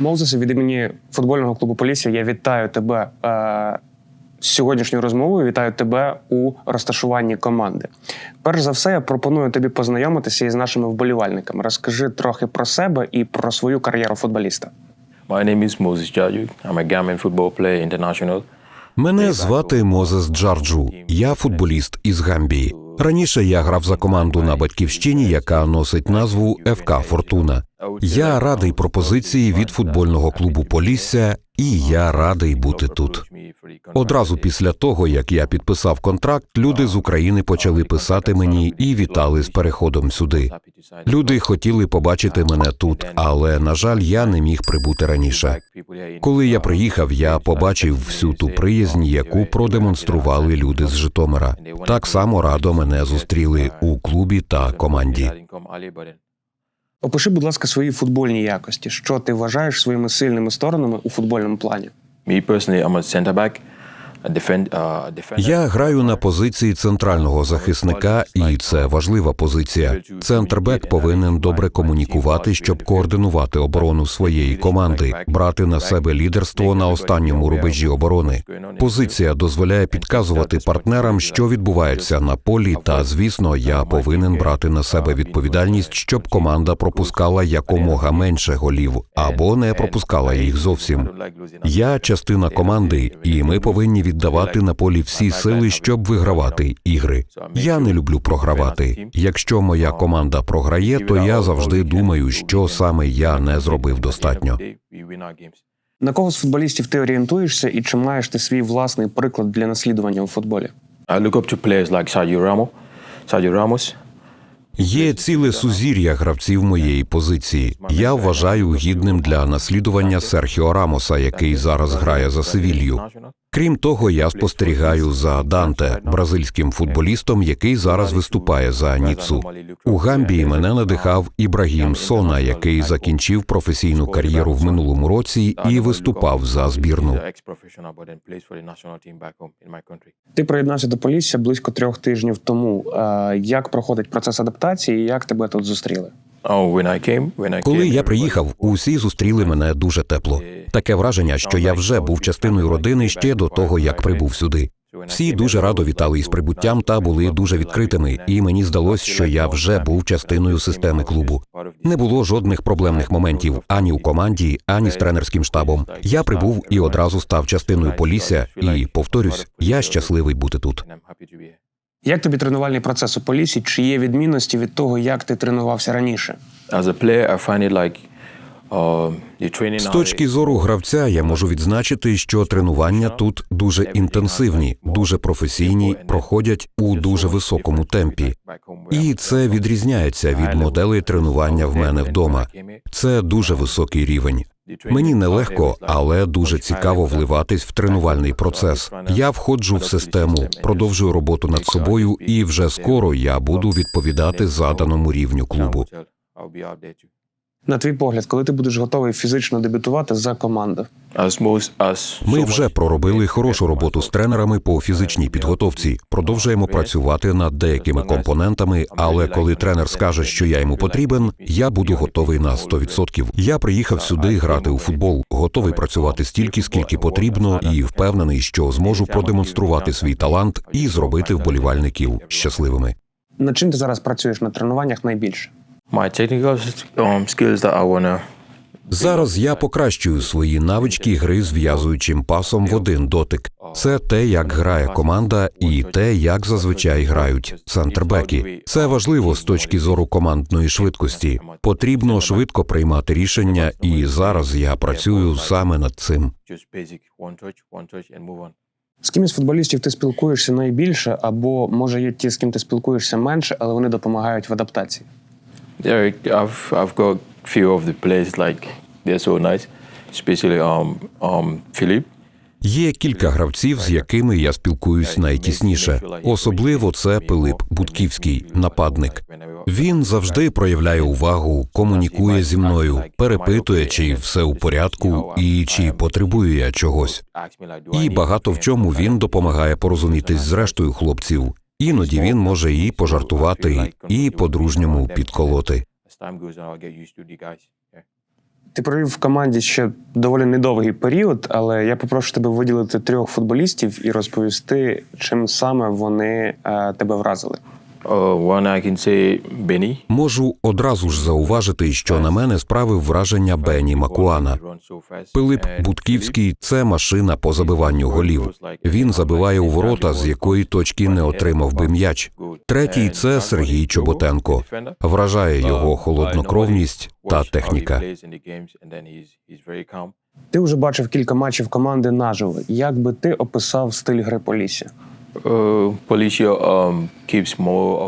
Мозесе, від імені футбольного клубу Полісся я вітаю тебе е, з сьогоднішньою розмовою. Вітаю тебе у розташуванні команди. Перш за все, я пропоную тобі познайомитися із нашими вболівальниками. Розкажи трохи про себе і про свою кар'єру футболіста. My name is Moses Jajuk. I'm a Gambian football player international. Мене звати Мозес Джарджу. Я футболіст із Гамбії. Раніше я грав за команду на батьківщині, яка носить назву ФК Фортуна. Я радий пропозиції від футбольного клубу Полісся, і я радий бути тут. Одразу після того, як я підписав контракт, люди з України почали писати мені і вітали з переходом сюди. Люди хотіли побачити мене тут, але на жаль, я не міг прибути раніше. Коли я приїхав, я побачив всю ту приязнь, яку продемонстрували люди з Житомира. Так само радо мене зустріли у клубі та команді. Опиши, будь ласка, свої футбольні якості. Що ти вважаєш своїми сильними сторонами у футбольному плані? Мій personally, I'm uh. Я граю на позиції центрального захисника, і це важлива позиція. Центрбек повинен добре комунікувати, щоб координувати оборону своєї команди, брати на себе лідерство на останньому рубежі оборони. Позиція дозволяє підказувати партнерам, що відбувається на полі. Та звісно, я повинен брати на себе відповідальність, щоб команда пропускала якомога менше голів або не пропускала їх зовсім. Я частина команди, і ми повинні віддавати на полі всі сили, щоб вигравати ігри. Я не люблю програвати. Якщо моя команда програє, то я завжди думаю, що саме я не зробив достатньо. На кого з футболістів ти орієнтуєшся і чи маєш ти свій власний приклад для наслідування у футболі? I look up to players like Sergio Ramos. Sergio Ramos. Є ціле сузір'я гравців моєї позиції. Я вважаю гідним для наслідування Серхіо Рамоса, який зараз грає за Севілью. Крім того, я спостерігаю за Данте, бразильським футболістом, який зараз виступає за Ніцу. У Гамбії мене надихав Ібрагім Сона, який закінчив професійну кар'єру в минулому році і виступав за збірну. Ти приєднався до Полісся близько трьох тижнів тому. Е, Як проходить процес адаптації і як тебе тут зустріли? Oh, Коли я приїхав, усі зустріли мене дуже тепло. Таке враження, що я вже був частиною родини ще до того, як прибув сюди. Всі дуже радо вітали із прибуттям та були дуже відкритими, і мені здалось, що я вже був частиною системи клубу. Не було жодних проблемних моментів ані у команді, ані з тренерським штабом. Я прибув і одразу став частиною Полісся. І повторюсь, я щасливий бути тут. Як тобі тренувальний процес у Поліссі? Чи є відмінності від того, як ти тренувався раніше? As a player, I find it like the training З точки зору гравця я можу відзначити, що тренування тут дуже інтенсивні, дуже професійні, проходять у дуже високому темпі. І це відрізняється від моделей тренування в мене вдома. Це дуже високий рівень. Мені нелегко, але дуже цікаво вливатись в тренувальний процес. Я входжу в систему, продовжую роботу над собою, і вже скоро я буду відповідати заданому рівню клубу. На твій погляд, коли ти будеш готовий фізично дебютувати за команду? As most, Ми вже проробили хорошу роботу з тренерами по фізичній підготовці. Продовжуємо працювати над деякими компонентами. Але коли тренер скаже, що я йому потрібен, я буду готовий на 100%. Я приїхав сюди грати у футбол, готовий працювати стільки, скільки потрібно, і впевнений, що зможу продемонструвати свій талант і зробити вболівальників щасливими. Над чим ти зараз працюєш на тренуваннях найбільше? My technical um, skills that I wanna Зараз я покращую свої навички гри з в'язуючим пасом в один дотик. Це те, як грає команда, і те, як зазвичай грають центрбеки. Це важливо з точки зору командної швидкості. Потрібно швидко приймати рішення, і зараз я працюю саме над цим. З ким із футболістів ти спілкуєшся найбільше, або може є ті, з ким ти спілкуєшся менше, але вони допомагають в адаптації? Yeah, I've I've got few of the players like they're so nice, especially um um Philip. Є кілька гравців, з якими я спілкуюсь найтісніше. Особливо це Пилип Будківський, нападник. Він завжди проявляє увагу, комунікує зі мною, перепитує, чи все у порядку і чи потребую я чогось. І багато в чому він допомагає порозумітись з рештою хлопців. Іноді він може і пожартувати, і по-дружньому підколоти. Ти провів в команді ще доволі недовгий період, але я попрошу тебе виділити трьох футболістів і розповісти, чим саме вони е, тебе вразили. Uh. Можу одразу ж зауважити, що на мене справив враження Бені Макуана. Пилип Будківський це машина по забиванню голів. Він забиває у ворота, з якої точки не отримав би м'яч. Третій це Сергій Чоботенко. Вражає його холоднокровність та техніка. Ти вже бачив кілька матчів команди наживо. Як би ти описав стиль гри Полісся?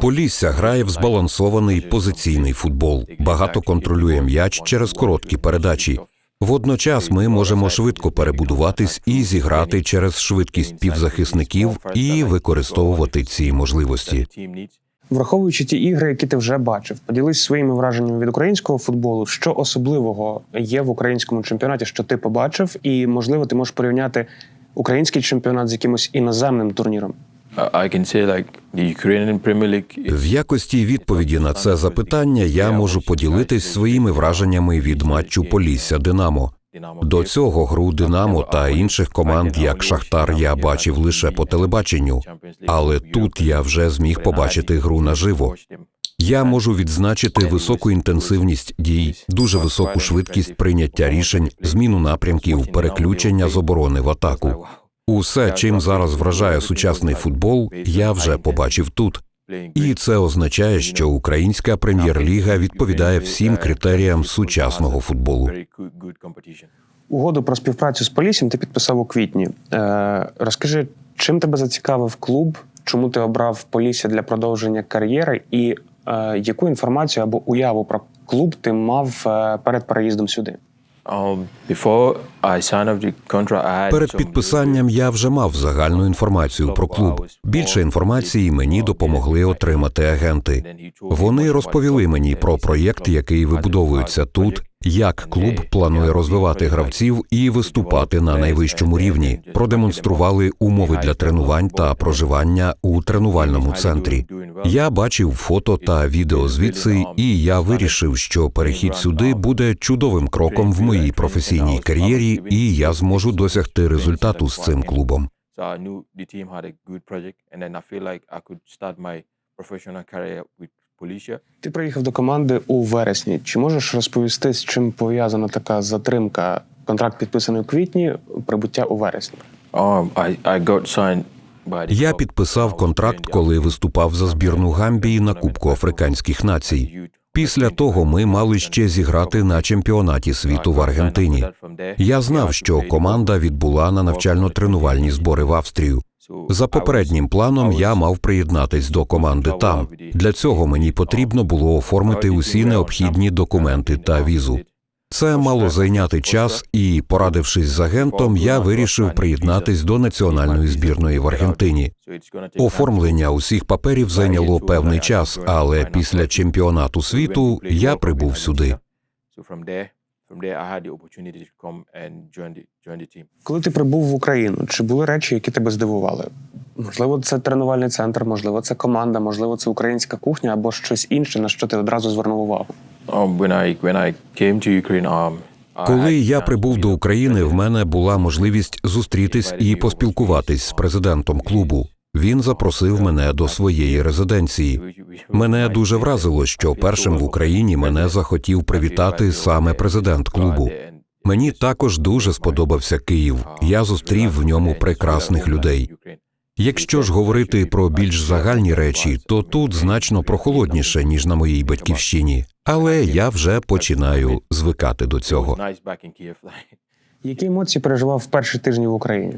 Полісся грає в збалансований позиційний футбол. Багато контролює м'яч через короткі передачі. Водночас ми можемо швидко перебудуватись і зіграти через швидкість півзахисників і використовувати ці можливості. Враховуючи ті ігри, які ти вже бачив, поділись своїми враженнями від українського футболу. Що особливого є в українському чемпіонаті, що ти побачив, і можливо ти можеш порівняти український чемпіонат з якимось іноземним турніром. В якості відповіді на це запитання я можу поділитись своїми враженнями від матчу Полісся Динамо. До цього гру Динамо та інших команд, як Шахтар, я бачив лише по телебаченню, але тут я вже зміг побачити гру наживо. Я можу відзначити високу інтенсивність дій, дуже високу швидкість прийняття рішень, зміну напрямків, переключення з оборони в атаку. Усе, чим зараз вражає сучасний футбол, я вже побачив тут. І це означає, що українська прем'єр-ліга відповідає всім критеріям сучасного футболу. Угоду про співпрацю з Поліссям ти підписав у квітні. Е, розкажи, чим тебе зацікавив клуб, чому ти обрав Полісся для продовження кар'єри, і яку інформацію або уяву про клуб ти мав е, перед переїздом сюди? Before I signed up the contract, I had Перед підписанням я вже мав загальну інформацію про клуб. Більше інформації мені допомогли отримати агенти. Вони розповіли мені про проєкт, який вибудовується тут, як клуб планує розвивати гравців і виступати на найвищому рівні. Продемонстрували умови для тренувань та проживання у тренувальному центрі. Я бачив фото та відео звідси, і я вирішив, що перехід сюди буде чудовим кроком в моїй професійній кар'єрі, і я зможу досягти результату з цим клубом. So I knew the Policia. Ти приїхав до команди у вересні. Чи можеш розповісти, з чим пов'язана така затримка? Контракт підписаний у квітні, прибуття у вересні. Um, Я підписав контракт, коли виступав за збірну Гамбії на Кубку Африканських націй. Після того ми мали ще зіграти на чемпіонаті світу в Аргентині. Я знав, що команда відбула на навчально-тренувальні збори в Австрію. За попереднім планом я мав приєднатись до команди там. Для цього мені потрібно було оформити усі необхідні документи та візу. Це мало зайняти час, і, порадившись з агентом, я вирішив приєднатись до національної збірної в Аргентині. Оформлення усіх паперів зайняло певний час, але після чемпіонату світу я прибув сюди. From there, I had the opportunity to come and join the join the team. Коли ти прибув в Україну, чи були речі, які тебе здивували? Можливо, це тренувальний центр, можливо, це команда, можливо, це українська кухня або щось інше, на що ти одразу звернув увагу. Um, when I when I came to Ukraine, um, Коли я прибув до України, в мене була можливість зустрітись і поспілкуватись з президентом клубу. Він запросив мене до своєї резиденції. Мене дуже вразило, що першим в Україні мене захотів привітати саме президент клубу. Мені також дуже сподобався Київ. Я зустрів в ньому прекрасних людей. Якщо ж говорити про більш загальні речі, то тут значно прохолодніше ніж на моїй батьківщині. Але я вже починаю звикати до цього. Які емоції переживав в перші тижні в Україні?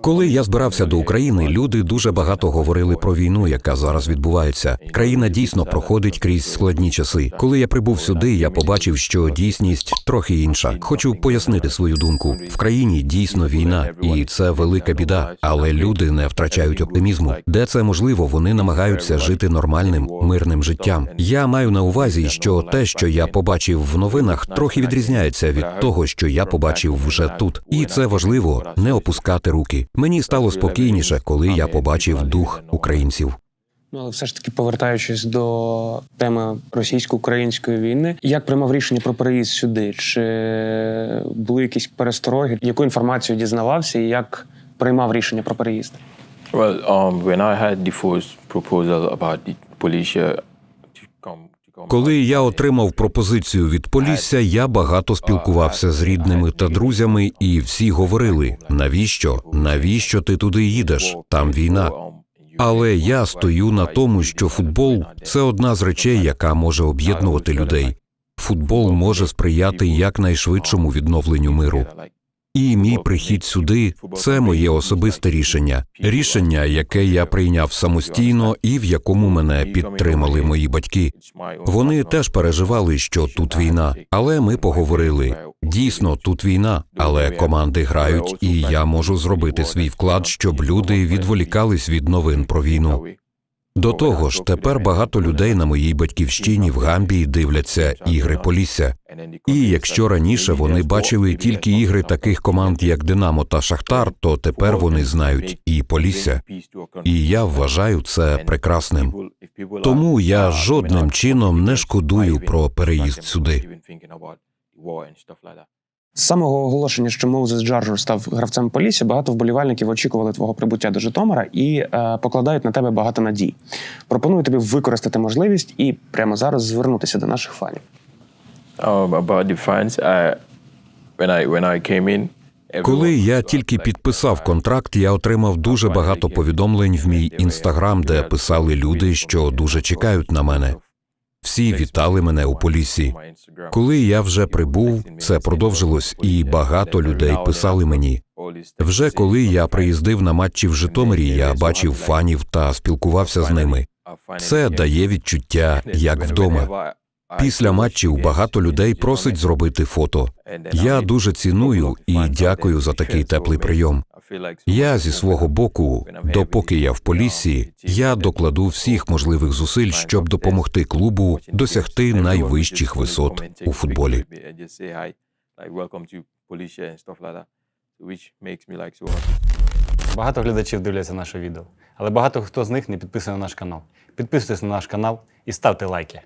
Коли я збирався до України, люди дуже багато говорили про війну, яка зараз відбувається. Країна дійсно проходить крізь складні часи. Коли я прибув сюди, я побачив, що дійсність трохи інша. Хочу пояснити свою думку. В країні дійсно війна, і це велика біда. Але люди не втрачають оптимізму. Де це можливо, вони намагаються жити нормальним мирним життям. Я маю на увазі, що те, що я побачив в новинах, трохи відрізняється від того, що я побачив вже тут. І це важливо не опускати руки. Мені стало спокійніше, коли я побачив дух українців. Ну, але все ж таки, повертаючись до теми російсько-української війни, як приймав рішення про переїзд сюди? Чи були якісь перестороги? Яку інформацію дізнавався і як приймав рішення про переїзд? Well, um, when I had the first proposal about the police here to come, to come Коли я отримав пропозицію від Полісся, я багато спілкувався з рідними та друзями, і всі говорили: навіщо? Навіщо ти туди їдеш? Там війна. Але я стою на тому, що футбол це одна з речей, яка може об'єднувати людей. Футбол може сприяти якнайшвидшому відновленню миру. І мій прихід сюди це моє особисте рішення, рішення, яке я прийняв самостійно і в якому мене підтримали мої батьки. Вони теж переживали, що тут війна, але ми поговорили. Дійсно, тут війна, але команди грають, і я можу зробити свій вклад, щоб люди відволікались від новин про війну. До того ж, тепер багато людей на моїй батьківщині в Гамбії дивляться ігри Полісся. І якщо раніше вони бачили тільки ігри таких команд, як Динамо та Шахтар, то тепер вони знають і Полісся. І я вважаю це прекрасним. Тому я жодним чином не шкодую про переїзд сюди. З самого оголошення, що Моузес Джаржер став гравцем Полісся, багато вболівальників очікували твого прибуття до Житомира і е, покладають на тебе багато надій. Пропоную тобі використати можливість і прямо зараз звернутися до наших фанів. Um, about the fans, I, when I when I came in, Коли я тільки підписав контракт, я отримав дуже багато повідомлень в мій інстаграм, де писали люди, що дуже чекають на мене. Всі вітали мене у полісі. Коли я вже прибув, це продовжилось, і багато людей писали мені. Вже коли я приїздив на матчі в Житомирі, я бачив фанів та спілкувався з ними. Це дає відчуття, як вдома. Після матчів багато людей просить зробити фото. Я дуже ціную і дякую за такий теплий прийом. Я зі свого боку, допоки я в полісі, я докладу всіх можливих зусиль, щоб допомогти клубу досягти найвищих висот у футболі. Багато глядачів дивляться наше відео, але багато хто з них не підписаний на наш канал. Підписуйтесь на наш канал і ставте лайки.